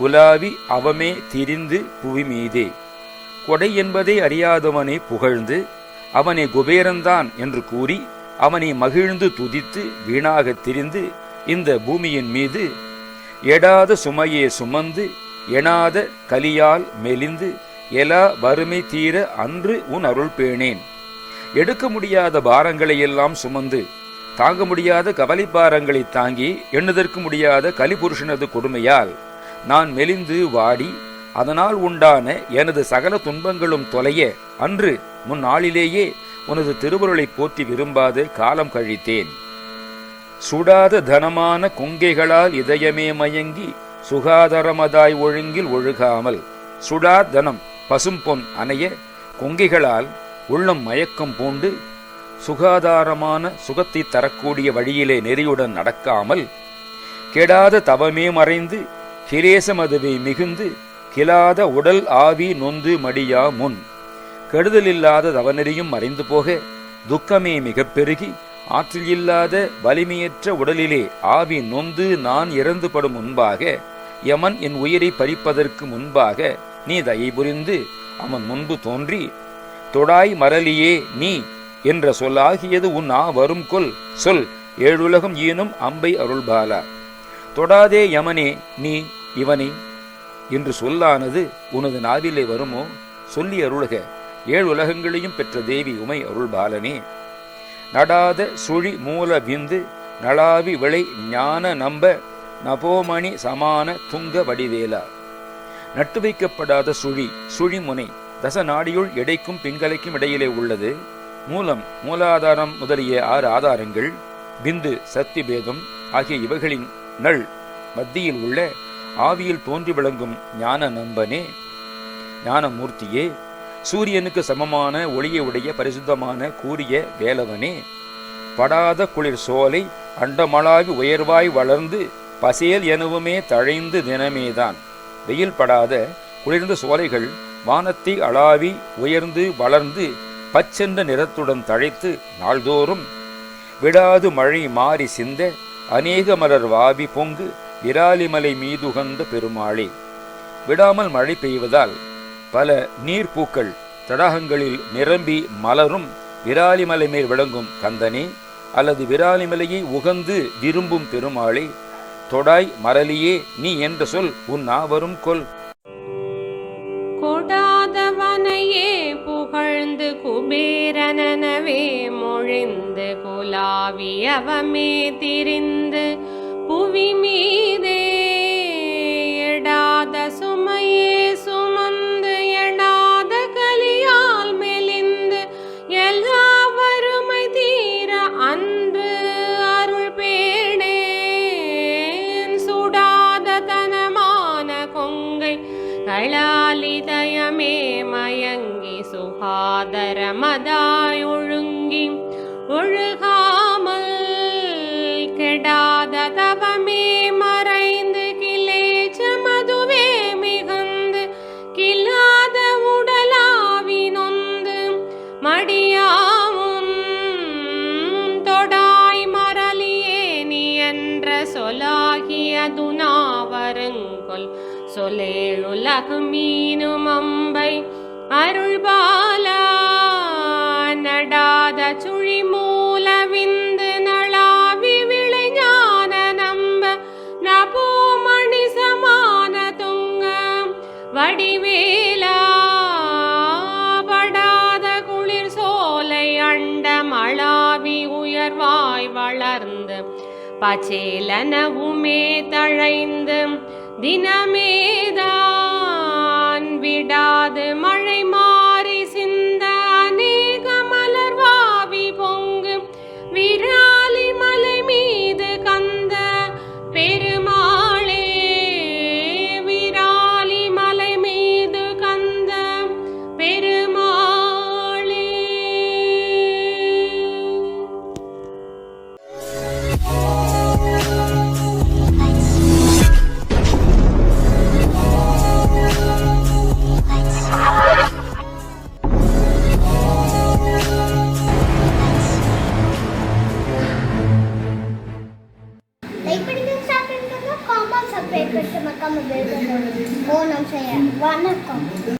குலாவி அவமே திரிந்து புவி மீதே கொடை என்பதை அறியாதவனை புகழ்ந்து அவனை குபேரன்தான் என்று கூறி அவனை மகிழ்ந்து துதித்து வீணாகத் திரிந்து இந்த பூமியின் மீது எடாத சுமையே சுமந்து எனாத கலியால் மெலிந்து எலா வறுமை தீர அன்று உன் அருள் பேணேன். எடுக்க முடியாத பாரங்களை எல்லாம் சுமந்து தாங்க முடியாத கவலை பாரங்களை தாங்கி எண்ணுதற்கு முடியாத கலிபுருஷனது கொடுமையால் நான் மெலிந்து வாடி அதனால் உண்டான எனது சகல துன்பங்களும் தொலைய அன்று முன்னாளிலேயே உனது திருவருளை போற்றி விரும்பாது காலம் கழித்தேன். சுடாத தனமான கொங்கைகளால் இதயமே மயங்கி சுகாதாரமதாய் ஒழுங்கில் ஒழுகாமல் சுடா தனம் பசும்பொன் அணைய கொங்கைகளால் உள்ளம் மயக்கம் பூண்டு சுகாதாரமான சுகத்தை தரக்கூடிய வழியிலே நெறியுடன் நடக்காமல் கெடாத தவமே மறைந்து கிரேசமதுவை மிகுந்து கிலாத உடல் ஆவி நொந்து மடியா முன். கெடுதலில்லாத தவநெறியும் மறைந்து போக துக்கமே மிகப் பெருகி ஆற்றில் இல்லாத வலிமையற்ற உடலிலே ஆவி நொந்து நான் இறந்து படும் முன்பாக யமன் என் உயிரை பறிப்பதற்கு முன்பாக நீ தயை புரிந்து அவன் முன்பு தோன்றி தொடாய் மரலியே நீ என்ற சொல்லாகியது உன் ஆ வரும் கொல் சொல் ஏழுலகம் ஈனும் அம்பை அருள்பாலா. தொடாதே யமனே நீ இவனை. என்று சொல்லானது உனது நாவிலே வருமோ? சொல்லி அருளக. ஏழு உலகங்களையும் பெற்ற தேவி உமை அருள் பாலனே நடாத சுழி மூல விந்து நளாவி விளை ஞான நம்ப நபோமணி சமான துங்க வடிவேலா. நட்டு வைக்கப்படாத சுழி சுழிமுனை தச நாடியுள் எடைக்கும் பிங்கலைக்கும் இடையிலே உள்ளது. மூலம் மூலாதாரம் முதலிய ஆறு ஆதாரங்கள் பிந்து சக்தி பேதம் ஆகிய இவைகளின் நள் மத்தியில் உள்ள ஆவியில் தோன்றி விளங்கும் ஞான நம்பனே ஞானமூர்த்தியே சூரியனுக்கு சமமான ஒளியை உடைய பரிசுத்தமான கூறிய வேலவனே படாத குளிர் சோலை அண்டமளாவி உயர்வாய் வளர்ந்து பசேல் எனவுமே தழைந்து தினமேதான். வெயில் படாத குளிர்ந்த சோலைகள் வானத்தை அளாவி உயர்ந்து வளர்ந்து பச்சென்ற நிறத்துடன் தழைத்து நாள்தோறும் விடாது மழை மாறி சிந்த அநேக மலர் வாவி பொங்கு விராலிமலை மீதுகந்த பெருமாளே. விடாமல் மழை பெய்வதால் பல நீர்ப்பூக்கள் தடாகங்களில் நிரம்பி மலரும் விராலிமலை மேல் விளங்கும் கந்தனே அல்லது விராலிமலையை உகந்து விரும்பும் பெருமாளே தொடாய் மரலியே நீ என்ற சொல் உன் நாவரும் கொல். கொடாதவனையே புகழ்ந்து குபேரனவே மொழிந்து குலாவியவமே திரிந்து புவி மீதே பரமதாய் ஒழுங்கி ஒழுகாமல் கெடாத தவமே மறைந்து கிலேச்ச மதுவே மிகுந்து கில்லாத உடலாவி நொந்து மடியாமுன் தொடாய் மரலியே நீ என்ற சொலாகியது நாவருங்கொல் சொலேழுலகம் மீனும் அம்பை அருள்பாலா படாத சுழி மூல விந்து நளாவி விளைஞான நம்ப நபோமணி சமான துங்க வடிவேலா படாத குளிர் சோலை அண்டம் அளாவி உயர்வாய் வளர்ந்து பச்சேலனவுமே தழைந்து தினமேதான் விடாது மழை చేయాలి. One account